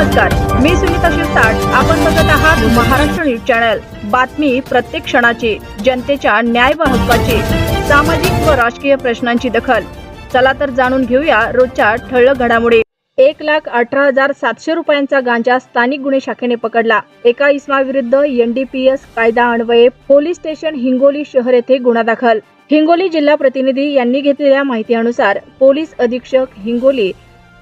नमस्कार मी सुनीता शिरसाट. आपण बघत आहात महाराष्ट्र न्यूज चॅनल. बातमी प्रत्येक क्षणाची जनतेच्या न्याय व हक्काची सामाजिक व राजकीय प्रश्नांची दखल. चला तर जाणून घेऊया रोजच्या ठळक घडामोडी. एक लाख अठरा हजार सातशे रुपयांचा गांजा स्थानिक गुन्हे शाखेने पकडला. एका इसमाविरुद्ध एनडीपीएस कायदा अन्वये पोलीस स्टेशन हिंगोली शहर येथे गुन्हा दाखल. हिंगोली जिल्हा प्रतिनिधी यांनी घेतलेल्या माहितीनुसार पोलीस अधीक्षक हिंगोली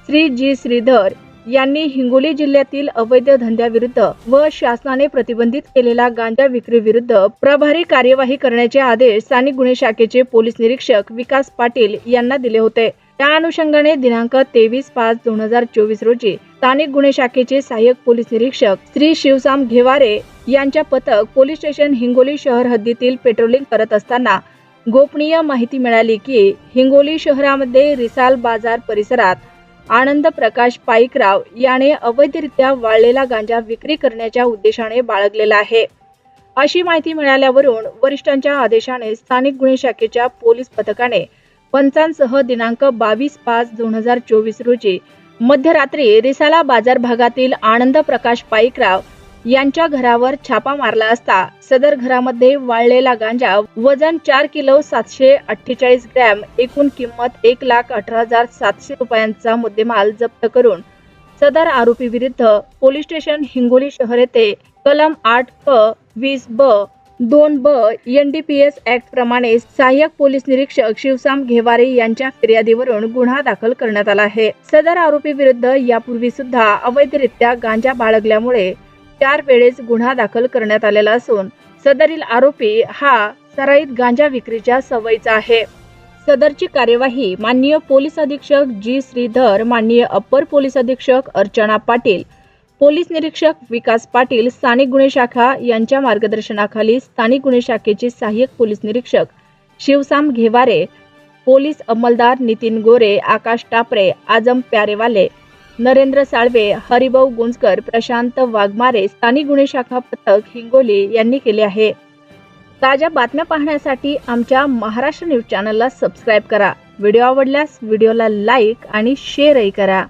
श्री जी श्रीधर यांनी हिंगोली जिल्ह्यातील अवैध धंद्याविरुद्ध व शासनाने प्रतिबंधित केलेला गांजा विक्री विरुद्ध प्रभारी कार्यवाही करण्याचे आदेश स्थानिक गुन्हे शाखेचे पोलीस निरीक्षक विकास पाटील यांना दिले होते. त्या अनुषंगाने दिनांक तेवीस पाच दोन हजार चोवीस रोजी स्थानिक गुन्हे शाखेचे सहाय्यक पोलीस निरीक्षक श्री शिवसाम घेवारे यांच्या पथक पोलीस स्टेशन हिंगोली शहर हद्दीतील पेट्रोलिंग करत असताना गोपनीय माहिती मिळाली की हिंगोली शहरामध्ये रिसाल बाजार परिसरात आनंद प्रकाश पाईकराव याने अवैधरित्या वाळलेला गांजा विक्री करण्याच्या उद्देशाने बाळगलेला आहे. अशी माहिती मिळाल्यावरून वरिष्ठांच्या आदेशाने स्थानिक गुन्हे शाखेच्या पोलीस पथकाने पंचांसह दिनांक बावीस पाच दोन हजार चोवीस रोजी मध्यरात्री रिसाला बाजार भागातील आनंद प्रकाश पाईकराव यांच्या घरावर छापा मारला असता सदर घरामध्ये वाळलेला गांजा वजन चार किलो सातशे अठ्ठेचाळीस ग्रॅम एकूण किंमत एक लाख अठरा हजार सातशे रुपयांचा मुद्देमाल जप्त करून सदर आरोपी विरुद्ध पोलीस स्टेशन हिंगोली शहर येथे कलम आठ क वीस ब दोन ब एनडीपीएस ऍक्ट प्रमाणे सहाय्यक पोलीस निरीक्षक शिवसाम घेवारे यांच्या फिर्यादीवरून गुन्हा दाखल करण्यात आला आहे. सदर आरोपी विरुद्ध यापूर्वी सुद्धा अवैधरित्या गांजा बाळगल्यामुळे चार वेळेस गुन्हा दाखल करण्यात आलेला असून सदरील आरोपी हा सराईत गांजा विक्रीच्या सवयीचा आहे. सदरची कार्यवाही माननीय पोलीस अधीक्षक जी श्रीधर माननीय अप्पर पोलीस अधीक्षक अर्चना पाटील पोलीस निरीक्षक विकास पाटील स्थानिक गुन्हे शाखा यांच्या मार्गदर्शनाखाली स्थानिक गुन्हे शाखेचे सहाय्यक पोलीस निरीक्षक शिवसाम घेवारे पोलीस अंमलदार नितीन गोरे आकाश टापरे आजम प्यारेवाले नरेंद्र साळवे हरिभाऊ गुंजकर प्रशांत वाघमारे स्थानिक गुन्हे शाखा पथक हिंगोली यांनी केले आहे. ताज्या बातम्या पाहण्यासाठी आमच्या महाराष्ट्र न्यूज चॅनलला सबस्क्राईब करा. व्हिडिओ आवडल्यास व्हिडिओला लाईक आणि शेअरही करा.